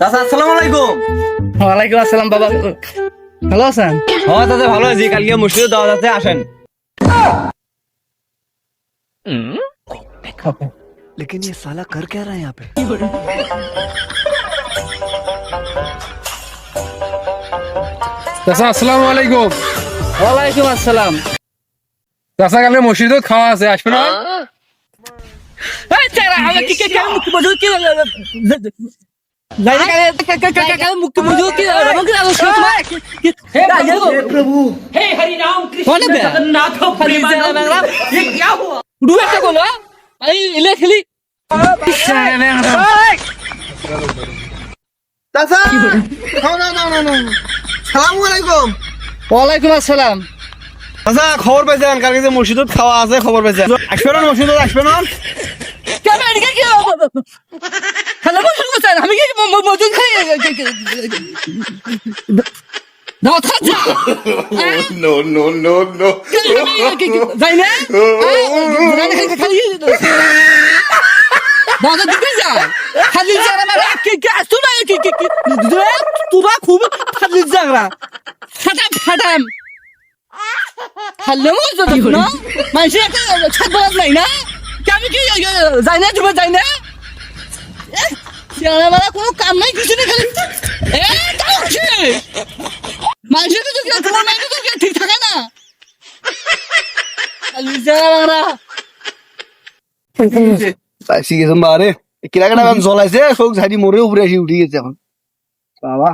চাচা আসসালামু আলাইকুম ওয়ালাইকুম আসসালাম বাবা ভালো আছেন হ্যাঁ চাচা ভালো আছি কালকে মসজিদে দাওয়াত আছে আসেন लेकिन ये साला कर क्या रहा है यहाँ पे চাচা আসসালামু আলাইকুম ওয়ালাইকুম আসসালাম চাচা কালকে মসজিদত খাওয়া আছে আসবে না এই চারা আমি কি কি কেন মুক্তি মজুদ কি যাইনা কালে কালে কালে মুক্তি মজুদ কি রবং কি আলো তোমার হে প্রভু हे हरि राम कृष्ण जगन्नाथ प्रेमानंद ये क्या हुआ डू একটা বলো আই ইলে খেলি চাচা খাও না না না না সালামু আলাইকুম ওয়ালাইকুম আসসালাম চাচা খবর পাইছেন কালকে যে মসজিদত খাওয়া আছে খবর পাইছেন আসবে না মসজিদত আসবে আমি কি মজুদ খাই দাও থাকা no, no, no, no. যাই না খালি দাদা দিকে যা খালি যারা মানে কি কি আসতো না কি কি তোরা খুব খালি জাগরা ফাটাম ফাটাম খালে মজা তো না মানুষ একটা ছাদ নাই না আমি কি যাই না তুমি যাই না চেহারা মারা কোনো কাম নাই কিছু নেই খালি এ তাও কি তো কি তোমার মাইনে তো কি ঠিক থাকে না চেহারা মারা শিখেছেন বারে। কিরা কিরা গান জ্বলাইছে চোখ ঝাড়ি মরে উপরে আসি উঠে গেছে এখন। বাবা।